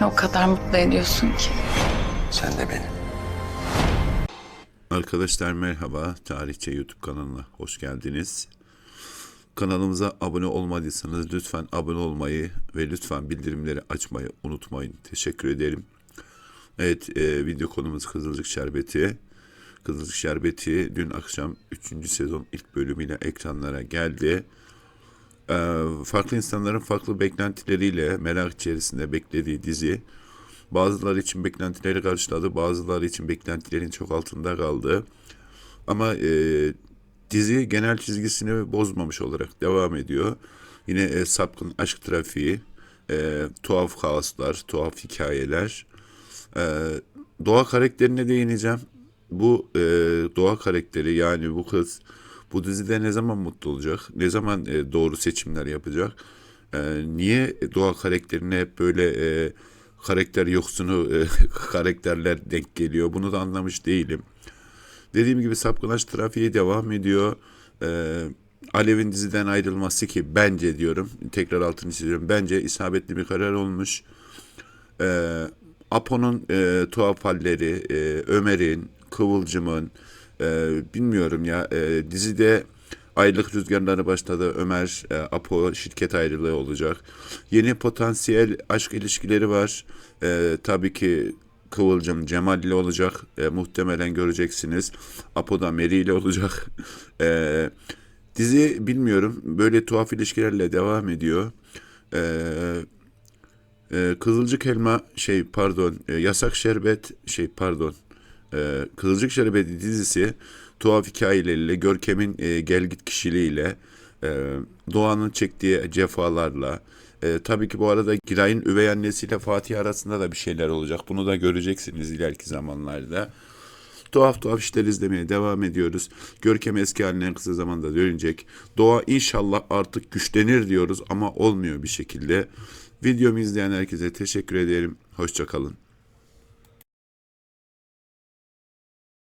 Beni o kadar mutlu ediyorsun ki. Sen de beni. Arkadaşlar merhaba. Tarihçe YouTube kanalına hoş geldiniz. Kanalımıza abone olmadıysanız lütfen abone olmayı ve lütfen bildirimleri açmayı unutmayın. Teşekkür ederim. Evet e, video konumuz Kızılcık Şerbeti. Kızılcık Şerbeti dün akşam 3. sezon ilk bölümüyle ekranlara geldi. E, farklı insanların farklı beklentileriyle merak içerisinde beklediği dizi Bazıları için beklentileri karşıladı, bazıları için beklentilerin çok altında kaldı. Ama e, dizi genel çizgisini bozmamış olarak devam ediyor. Yine e, sapkın aşk trafiği, e, tuhaf kaoslar, tuhaf hikayeler. E, doğa karakterine değineceğim. Bu e, doğa karakteri yani bu kız bu dizide ne zaman mutlu olacak? Ne zaman e, doğru seçimler yapacak? E, niye doğa karakterine hep böyle e, karakter yoksunu e, karakterler denk geliyor? Bunu da anlamış değilim. Dediğim gibi sapkınaş trafiği devam ediyor. E, Alev'in diziden ayrılması ki bence diyorum tekrar altını çiziyorum. Bence isabetli bir karar olmuş. E, Apo'nun e, tuhaf halleri, e, Ömer'in, Kıvılcım'ın, e, bilmiyorum ya e, dizide aylık rüzgarları başladı. Ömer, e, Apo şirket ayrılığı olacak. Yeni potansiyel aşk ilişkileri var. E, tabii ki Kıvılcım Cemal ile olacak. E, muhtemelen göreceksiniz. Apo da Meri ile olacak. E, dizi bilmiyorum. Böyle tuhaf ilişkilerle devam ediyor. Eee ee, Kızılcık Elma şey pardon e, Yasak Şerbet şey pardon e, Kızılcık Şerbeti dizisi tuhaf hikayeleriyle Görkem'in e, gelgit kişiliğiyle e, Doğan'ın çektiği cefalarla e, tabii ki bu arada Giray'ın üvey annesiyle Fatih arasında da bir şeyler olacak. Bunu da göreceksiniz ileriki zamanlarda. Tuhaf tuhaf işler izlemeye devam ediyoruz. Görkem eski haline kısa zamanda dönecek. Doğa inşallah artık güçlenir diyoruz ama olmuyor bir şekilde. Videomu izleyen herkese teşekkür ederim. Hoşçakalın.